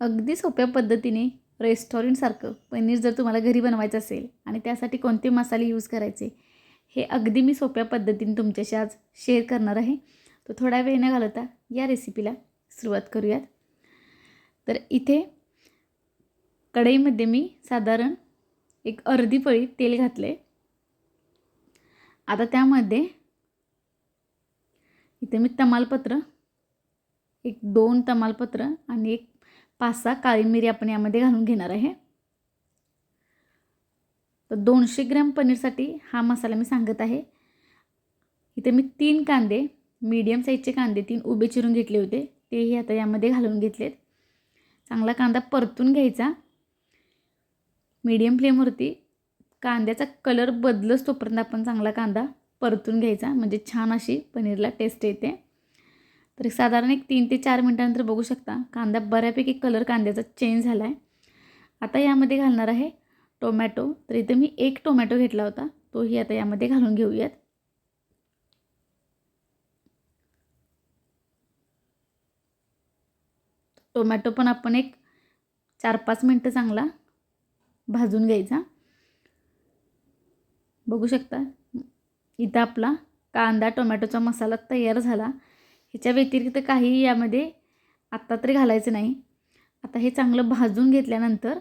अगदी सोप्या पद्धतीने रेस्टॉरंटसारखं पनीर जर तुम्हाला घरी बनवायचं असेल आणि त्यासाठी कोणते मसाले यूज करायचे हे अगदी मी सोप्या पद्धतीने तुमच्याशी आज शेअर करणार आहे. तो थोडा वेळ न घालवता या रेसिपीला सुरुवात करूयात. तर इथे कढईमध्ये मी साधारण एक अर्धी पळी तेल घातले आता त्यामध्ये इथे मी तमालपत्र एक दोन तमालपत्र आणि एक पाच सहा काळी मिरी आपण यामध्ये घालून घेणार आहे. तर दोनशे ग्रॅम पनीरसाठी हा मसाला मी सांगत आहे. इथे मी तीन कांदे मीडियम साईजचे कांदे तीन उभे चिरून घेतले होते. तेही आता यामध्ये घालून घेतलेत. चांगला कांदा परतून घ्यायचा. मीडियम फ्लेमवरती कांद्याचा कलर बदलच तोपर्यंत आपण चांगला कांदा परतून घ्यायचा. म्हणजे छान अशी पनीरला टेस्ट येते. तर साधारण एक तीन ते चार मिनटानंतर बघू शकता. कांदा बऱ्यापैकी कलर कांद्याचा चेंज झाला आहे आता यामध्ये घालणार आहे टोमॅटो तर इथं मी एक टोमॅटो घेतला होता. तोही आता यामध्ये घालून घेऊयात. टोमॅटो पण आपण एक चार पाच मिनटं चांगला भाजून घ्यायचा. बघू शकता. इथं आपला कांदा टोमॅटोचा मसाला तयार झाला. ह्याच्या व्यतिरिक्त काही यामध्ये आत्ता तरी घालायचं नाही. आता हे चांगलं भाजून घेतल्यानंतर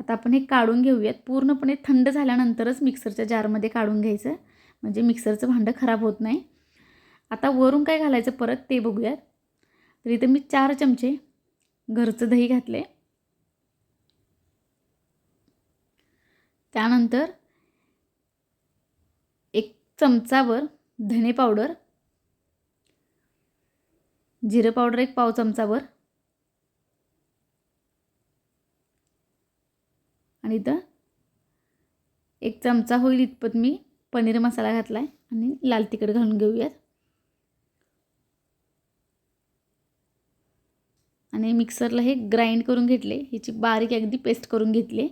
आता आपण हे काढून घेऊयात. पूर्णपणे थंड झाल्यानंतरच मिक्सरच्या जारमध्ये काढून घ्यायचं. म्हणजे मिक्सरचं भांडं खराब होत नाही. आता वरून काय घालायचं परत ते बघूयात. तर इथं मी चार चमचे घरचं दही घातले. त्यानंतर एक चमचावर धने पावडर जिरं पावडर एक पाव चमचावर. आणि इथं एक चमचा होईल इतपत मी पनीर मसाला घातला आहे आणि लाल तिखट घालून घेऊयात. आणि मिक्सरला हे ग्राइंड करून घेतले. ह्याची बारीक अगदी पेस्ट करून घेतली.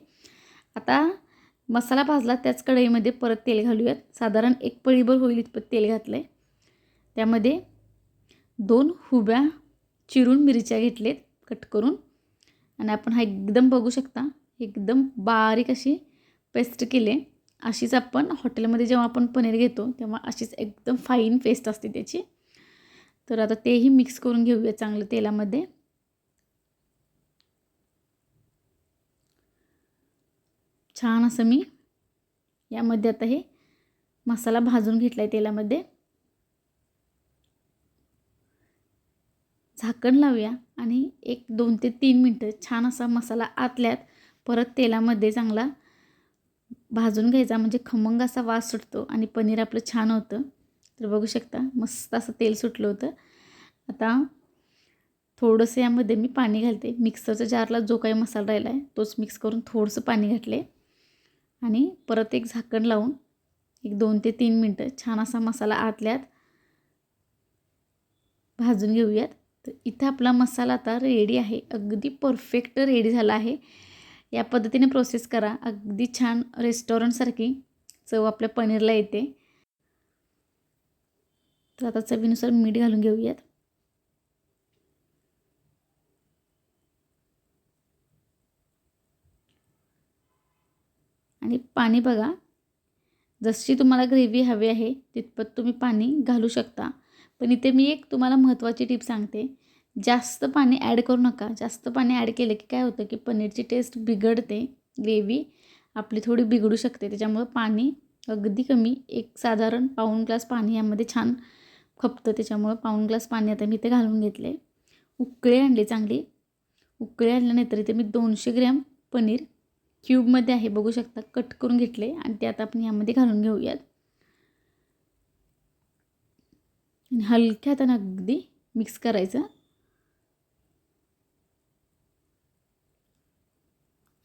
आता मसाला भाजला त्याच कढईमध्ये परत तेल घालूयात. साधारण एक पळीभर होईल इतपत तेल घातलं आहे त्यामध्ये दोन हुब्या चिरून मिरच्या घेतलेत कट करून. आणि आपण हा एकदम बघू शकता एकदम बारीक अशी पेस्ट केले. अशीच आपण हॉटेलमध्ये जेव्हा आपण पनीर घेतो तेव्हा अशीच एकदम फाईन पेस्ट असते त्याची. तर आता तेही मिक्स करून घेऊया चांगलं तेलामध्ये. छान असं मी यामध्ये आता हे मसाला भाजून घेतला आहे तेलामध्ये. झाकण लावूया आणि एक दोन ते तीन मिनटं छान असा मसाला आतल्यात परत तेलामध्ये चांगला भाजून घ्यायचा. म्हणजे खमंग असा वास सुटतो आणि पनीर आपलं छान होतं. तर बघू शकता मस्त असं तेल सुटलं होतं. आता थोडंसं यामध्ये मी पाणी घालते. मिक्सरच्या जारला जो काही मसाला राहिला आहे तोच मिक्स करून थोडंसं पाणी घातले. आणि परत एक झाकण लावून एक दोन ते तीन मिनटं छान असा मसाला आतल्यात भाजून घेऊयात. तर इथं आपला मसाला आता रेडी आहे. अगदी परफेक्ट रेडी झाला आहे. या पद्धतीने प्रोसेस करा. अगदी छान रेस्टॉरंटसारखी चव आपल्या पनीरला येते. तर आता चवीनुसार मीठ घालून घेऊयात. आणि पाणी बघा. जशी तुम्हाला ग्रेव्ही हवी आहे तितपत तुम्ही पाणी घालू शकता. पण इथे मी एक तुम्हाला महत्त्वाची टीप सांगते. जास्त पाणी ॲड करू नका. जास्त पाणी ॲड केलं की काय होतं की पनीरची टेस्ट बिघडते ग्रेव्ही आपली थोडी बिघडू शकते. त्याच्यामुळं पाणी अगदी कमी एक साधारण पाऊण ग्लास पाणी यामध्ये छान खपतं. त्याच्यामुळं पाऊण ग्लास पाणी आता मी इथे घालून घेतले उकळे आणले चांगली. उकळे आणल्यानंतर इथे मी दोनशे ग्रॅम पनीर क्यूबमध्ये आहे. बघू शकता कट करून घेतले आणि ते आता आपण यामध्ये घालून घेऊयात. आणि हलक्या हातानं अगदी मिक्स करायचं.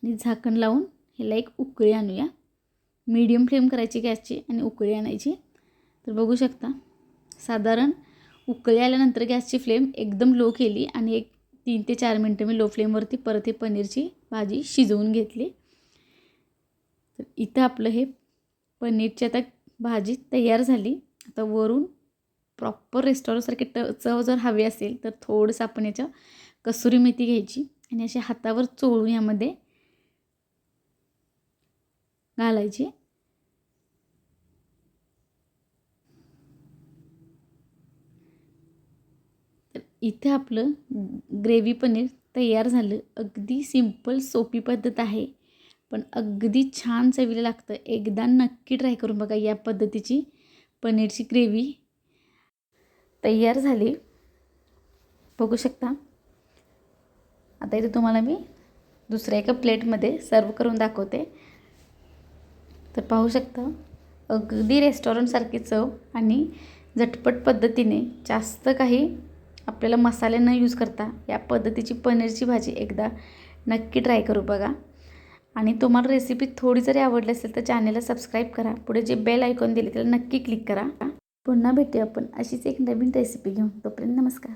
आणि झाकण लावून ह्याला एक उकळी आणूया. मीडियम फ्लेम करायची गॅसची आणि उकळी आणायची. तर बघू शकता साधारण उकळी आल्यानंतर गॅसची फ्लेम एकदम लो केली आणि एक तीन ते चार मिनटं मी लो फ्लेमवरती परत हे पनीरची भाजी शिजवून घेतली. तर इथं आपलं हे पनीरची आता भाजी तयार झाली. आता वरून प्रॉपर रेस्टॉरंटसारखी ट चव जर हवी असेल तर थोडंसं आपण याच्या कसुरी मेथी घ्यायची आणि अशी हातावर चोळून यामध्ये घालायची. तर इथे आपलं ग्रेव्ही पनीर तयार झालं. अगदी सिंपल सोपी पद्धत आहे. पण अगदी छान चवीला लागतं. एकदा नक्की ट्राय करून बघा या पद्धतीची पनीरची ग्रेव्ही. तयार झाली. बघू शकता. आता इथे तुम्हाला मी दुसऱ्या एका प्लेटमध्ये सर्व करून दाखवते. तर पाहू शकता अगदी रेस्टॉरंटसारखी चव आणि झटपट पद्धतीने जास्त काही आपल्याला मसाले न यूज करता या पद्धतीची पनीरची भाजी एकदा नक्की ट्राय करू बघा. आणि तुम्हाला रेसिपी थोडी जरी आवडली असेल तर चॅनेलला सबस्क्राईब करा. पुढे जे बेल आयकॉन दिले त्याला नक्की क्लिक करा. पुन्हा भेटूया आपण अशीच एक नवीन रेसिपी घेऊन. तोपर्यंत नमस्कार.